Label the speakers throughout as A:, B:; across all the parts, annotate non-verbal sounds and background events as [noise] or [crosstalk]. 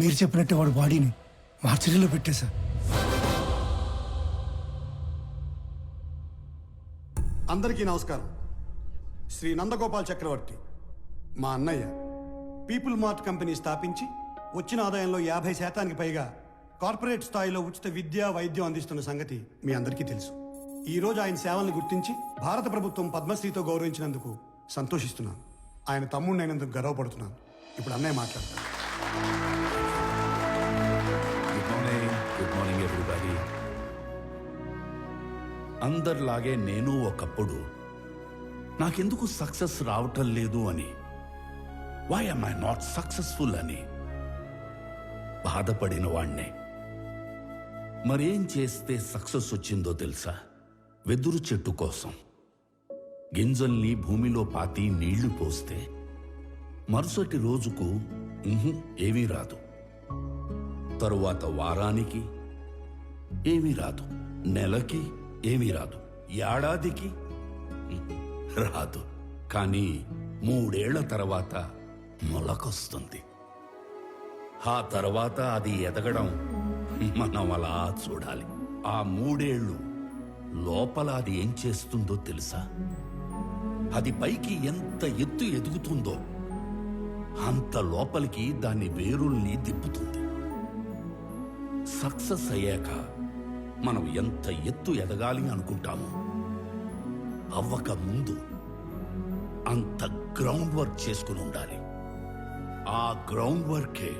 A: మీరు చెప్పినట్టే వాడు బాడీని మార్చరీలో పెట్టేశా.
B: అందరికీ నమస్కారం. శ్రీ నందగోపాల్ చక్రవర్తి మా అన్నయ్య పీపుల్ మార్ట్ కంపెనీ స్థాపించి వచ్చిన ఆదాయంలో యాభై శాతానికి పైగా కార్పొరేట్ స్థాయిలో ఉచిత విద్య వైద్యం అందిస్తున్న సంగతి మీ అందరికీ తెలుసు. ఈరోజు ఆయన సేవల్ని గుర్తించి భారత ప్రభుత్వం పద్మశ్రీతో గౌరవించినందుకు సంతోషిస్తున్నాను. ఆయన తమ్ముడినైనందుకు గర్వపడుతున్నాను. ఇప్పుడు అన్నయ్య మాట్లాడతాను
C: అందరిలాగే నేను ఒకప్పుడు నాకెందుకు సక్సెస్ రావటం లేదు అని. Why am I not successful అని బాధపడిన వాణ్ణే. మరేం చేస్తే సక్సెస్ వచ్చిందో తెలుసా? వెదురు చెట్టు కోసం. గింజల్ని భూమిలో పాతి నీళ్ళు పోస్తే. మరుసటి రోజుకు ఏమీ రాదు. తరువాత వారానికి ఏమీ రాదు. నెలకి ఏమీ రాదు. ఏడాదికి రాదు. కానీ మూడేళ్ళ తర్వాత మొలకొస్తుంది. ఆ తర్వాత అది ఎదగడం మనం అలా చూడాలి. ఆ మూడేళ్ళు లోపల అది ఏం చేస్తుందో తెలుసా? అది పైకి ఎంత ఎత్తు ఎదుగుతుందో అంత లోపలికి దాని వేరుల్ని తిప్పుతుంది. సక్సెస్ అయ్యాక మనం ఎంత ఎత్తు ఎదగాలి అనుకుంటాము అవ్వక ముందు అంత గ్రౌండ్ వర్క్ చేసుకుని ఉండాలి. ఆ గ్రౌండ్ వర్కే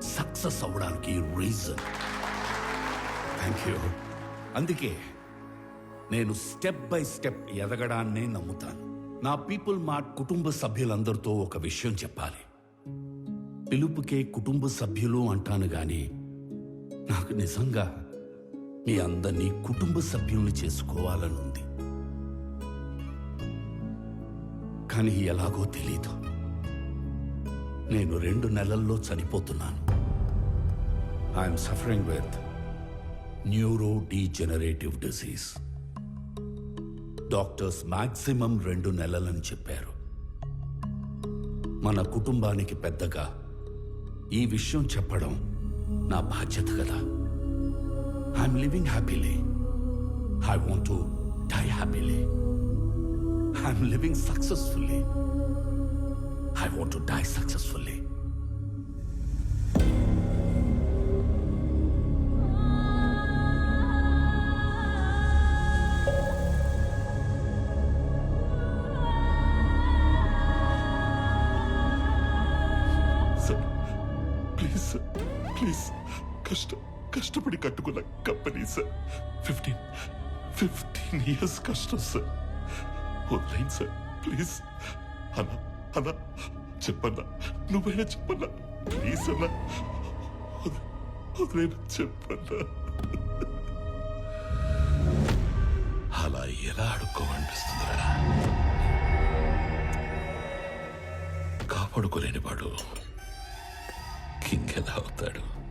C: సక్సెస్ అవ్వడానికి రీజన్ థ్యాంక్ యూ అందుకే నేను స్టెప్ బై స్టెప్ ఎదగడాన్నే నమ్ముతాను. నా పీపుల్ మా కుటుంబ సభ్యులందరితో ఒక విషయం చెప్పాలి. పిలుపుకే కుటుంబ సభ్యులు అంటాను గాని నాకు నిజంగా మీ అందరినీ కుటుంబ సభ్యుల్ని చేసుకోవాలని ఉంది కానీ ఎలాగో తెలీదు. నేను రెండు నెలల్లో చనిపోతున్నాను. I'm suffering with neuro degenerative disease. Doctors maximum రెండు నెలలని చెప్పారు. మన కుటుంబానికి పెద్దగా ఈ విషయం చెప్పడం నా బాధ్యత కదా. I'm living happily. I want to die happily. I'm living successfully. I want to die
D: successfully. Sir, please, please, Kashta. కష్టపడి కట్టుకున్న company sir. Fifteen fifteen years కష్టం సార్. వదిలేండి సార్. ప్లీజ్ అన్నా అన్నా చెప్పన్నా. నువ్వైనా చెప్పన్నా. ప్లీజ్ అన్నా. వదిలేనా చెప్పన్నా. అలా ఎలా అడుక్కోమనిపిస్తుందిరా? కాపాడుకోలేని వాడు కింగ్ ఎలా అవుతాడు?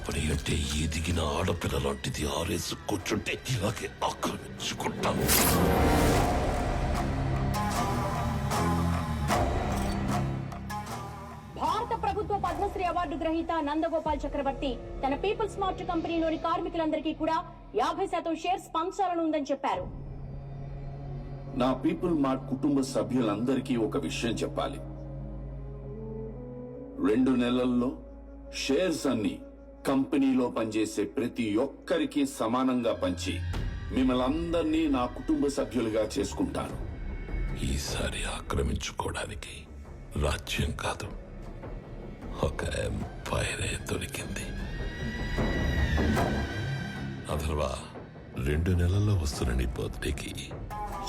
D: ఎదిగిన కంపెనీ అంటే ఎదిగిన ఆడపిల్ల లాంటిది ఆరేసి కూర్చుంటే ఇలాగే ఆక్రమించుకుంటాను
E: భారత ప్రభుత్వ పద్మశ్రీ అవార్డు గ్రహీత నందగోపాల్ చక్రవర్తి తన పీపుల్ స్మార్ట్ కంపెనీలోని కార్మికులందరికీ కూడా యాభై శాతం షేర్స్ పంచాలని ఉందని చెప్పారు.
C: నా పీపుల్ మార్ట్ కుటుంబ సభ్యులందరికీ ఒక విషయం చెప్పాలి. రెండు నెలల్లో షేర్స్ అన్ని కంపెనీలో పనిచేసే ప్రతి ఒక్కరికి సమానంగా పంచి మిమ్మల్ని అందరినీ నా కుటుంబ సభ్యులుగా చేసుకుంటాను.
D: ఈసారి ఆక్రమించుకోవడానికి రాజ్యం కాదు ఒక ఎంపైరే దొరికింది. అథర్వా రెండు నెలల్లో వస్తున్న నీ బర్త్డేకి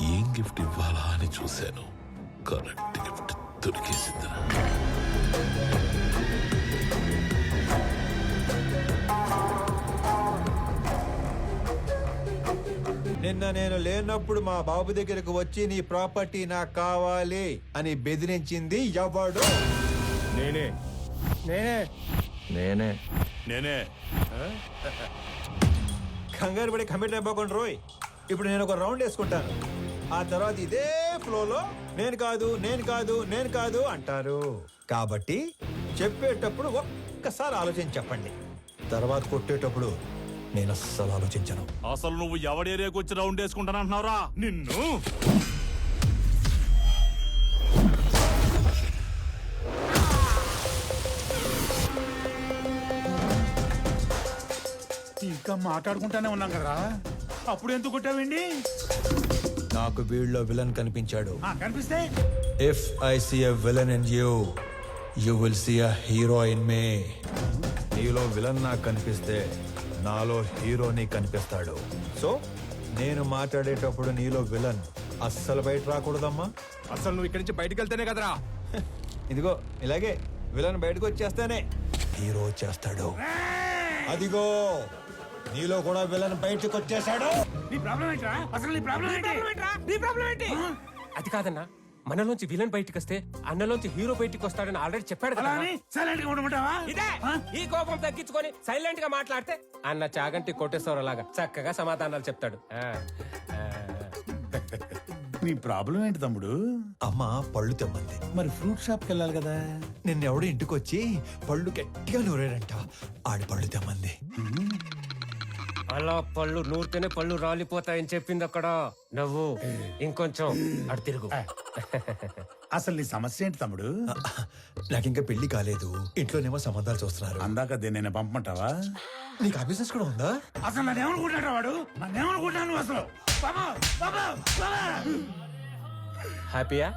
D: ఏం గిఫ్ట్ ఇవ్వాలా అని చూశాను. కరెక్ట్ గిఫ్ట్ దొరికేసిందిరా
F: నిన్న నేను లేనప్పుడు మా బాబు దగ్గరకు వచ్చి నీ ప్రాపర్టీ నాకు కావాలి అని బెదిరించింది ఎవడు? నేనే.
A: నేనే.
F: నేనే.
C: నేనే.
F: కంగారు పడి కమిట్ అయిపోకుండా రోయ్. ఇప్పుడు నేను ఒక రౌండ్ వేసుకుంటాను. ఆ తర్వాత ఇదే ఫ్లోలో నేను కాదు నేను కాదు నేను కాదు అంటారు. కాబట్టి చెప్పేటప్పుడు ఒక్కసారి ఆలోచించి చెప్పండి. తర్వాత కొట్టేటప్పుడు నేను అస్సలు ఆలోచించను.
C: అసలు నువ్వు ఎవడి ఏరియాకి వచ్చి రౌండ్ వేసుకుంటానంటున్నారా నిన్ను!
G: ఇంకా మాట్లాడుకుంటానే ఉన్నాం కదరా. అప్పుడు ఎందుకు కొట్టావండి
F: నాకు వీళ్ళలో విలన్ కనిపించాడు.
G: ఆ, కనిపిస్తే?
F: If I see a villain in you you will see a hero in me నీలో విలన్ నాకు కనిపిస్తే నాలో హీరోని కనిపిస్తాడు. సో? నేను మాట్లాడేటప్పుడు నీలో విలన్ అస్సలు బయట రాకూడదమ్మా.
H: అసలు నువ్వు ఇక్కడి నుంచి బయటకు వెళ్తేనే కదరా.
F: ఇదిగో ఇలాగే విలన్ బయటకు వచ్చేస్తానే హీరో వచ్చేస్తాడు. అదిగో నీలో కూడా విలన్ బయటకు వచ్చేసాడు
G: నీ ప్రాబ్లం ఏంట్రా అసలు నీ ప్రాబ్లం ఏంటి
H: నీ ప్రాబ్లం ఏంటి అది కాదన్నా. మనలోంచి విలన్ బయటికి వస్తే అన్నలోంచి హీరో బయటికి వస్తాడని ఆల్రెడీ చెప్పాడు కదా.
G: అని సైలెంట్గా ఉండమంటావా?
H: ఇదే! ఈ కోపం తగ్గించుకొని సైలెంట్గా మాట్లాడితే అన్న చాగంటి కొట్టేశ్వర లాగా చక్కగా సమాధానాలు చెప్తాడు. ఆ, ఆ.
G: నీ ప్రాబ్లం ఏంటి తమ్ముడు?
F: అమ్మ పళ్ళు తెమ్మంది.
G: మరి ఫ్రూట్ షాప్కి వెళ్ళాలి కదా?
F: నిన్నెవడో ఇంటికి వచ్చి పళ్ళు గట్టిగా నూరాడంట. ఆడి పళ్ళు తెమ్మంది.
H: అలా పళ్ళు నూరితేనే పళ్ళు రాలిపోతాయని చెప్పింది అక్కడ. నవ్వు. ఇంకొంచెం అటు తిరుగు.
G: అసలు నీ సమస్య ఏంటి తమ్ముడు?
F: నాకు ఇంకా పెళ్ళి కాలేదు. ఇంట్లోనేమో సంబంధాలు చూస్తున్నారు.
G: అందాక దీన్ని నేను పంపమంటావా?
F: నీకు ఆ బిజినెస్ కూడా ఉందా?
G: అసలు నన్ను ఏమనుకుంటాడు వాడు? నన్ను ఏమనుకుంటాను అసలు? బాబా బాబా బాబా!
H: హ్యాపీయా?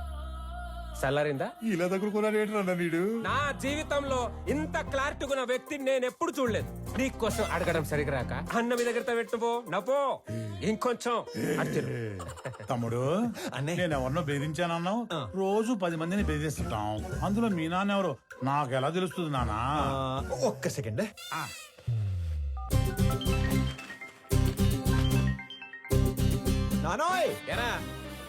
H: సల్లారిందా
G: ఇలా దగ్గరుకున్నాడు ఏంటన్నా వీడు?
H: నా జీవితంలో ఇంత క్లారిటీ ఉన్న వ్యక్తిని నేను ఎప్పుడు చూడలేదు. నీకోసం అడగడం సరిగా రాక అన్న మీ దగ్గర పెట్టుపో నవ్వో ఇంకొంచెం. [laughs]
G: తమ్ముడు
F: అన్నయ్య.
G: నేను ఎవరినో బెదిరించానన్నావు? రోజు పది మందిని బెదిరిస్తుంటాం. అందులో మీ నాన్న ఎవరు? నాకు ఎలా తెలుస్తుంది నానా
F: ఒక్క సెకండ్. నానోయ్!
H: ఎరా.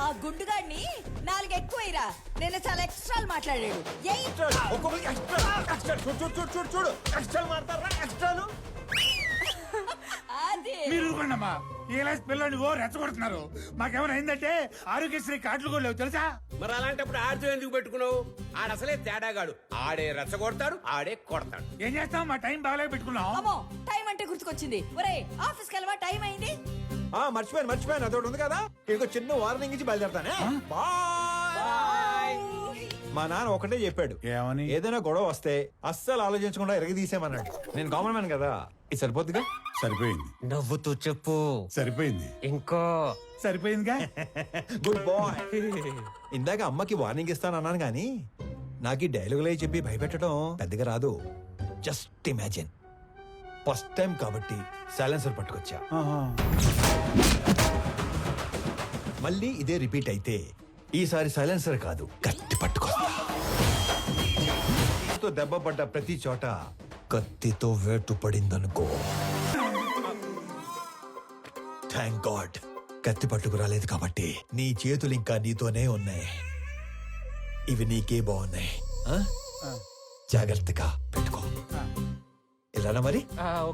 I: ఆ గుండుగాడిని నాలుగు ఎక్కువైరా నేను చాలా ఎక్స్ట్రాలు మాట్లాడాడు. ఏయ్!
F: ఒక్కొక్కరికి ఎక్స్ట్రా ఎక్స్ట్రా చూడు చూడు చూడు చూడు చూడు. ఎక్స్ట్రా మాడతారా ఎక్స్ట్రాలు?
I: అది.
G: మీరు ఊరుకోండమ్మా. ఈ ఓ రెచ్చగొడుతున్నారు. మాకేమైనా అయిందంటే ఆరోగ్యశ్రీ కార్డులు కూడా లేవు తెలుసా?
J: మరి అలాంటప్పుడు ఆడితో ఎందుకు పెట్టుకున్నావు? ఆడసలే తేడాగాడు. ఆడే రెచ్చగొడతాడు ఆడే కొడతాడు.
G: ఏం చేస్తాం? మా టైం బాగాలేక పెట్టుకున్నాం.
I: అమ్మో టైం అంటే గుర్తుకొచ్చింది. ఒరే ఆఫీస్కి వెళ్ళవా? టైం అయింది?
F: ఆ మర్చిపోయాను మర్చిపోయాను. అదొకటి ఉంది కదా? ఇంకో చిన్న వార్నింగ్ ఇచ్చి బయలుదేరతానే. బాయ్ మా నాన్న ఒకటే చెప్పాడు.
G: ఏమని?
F: ఏదైనా గొడవ వస్తే అస్సలు ఆలోచించకుండా ఎరగదీసేమన్నాడు నేను కామన్ మ్యాన్ కదా? ఇది సరిపోద్దిగా?
G: సరిపోయింది.
H: నవ్వుతూ చెప్పు.
G: సరిపోయింది.
H: ఇంకో.
G: సరిపోయిందిగా? [laughs]
F: గుడ్ బాయ్ ఇందాక అమ్మకి వార్నింగ్ ఇస్తానన్నాను కానీ నాకు ఈ డైలాగులే చెప్పి భయపెట్టడం పెద్దగా రాదు. జస్ట్ ఇమాజిన్ ఫస్ట్ టైం కాబట్టి సైలెన్సర్ పట్టుకొచ్చా. మళ్ళీ ఇదే రిపీట్ అయితే ఈసారి సైలెన్సర్ కాదు కత్తి పట్టుకొస్తా. తో దెబ్బ పడ్డ ప్రతి చోట కత్తితో వేటు పడిందనుకో. థ్యాంక్ గాడ్ కత్తి పట్టుకు రాలేదు కాబట్టి నీ చేతులు ఇంకా నీతోనే ఉన్నాయి. ఇవి నీకే బాగున్నాయి? జాగ్రత్తగా పెట్టుకో. ఇలానా మరి?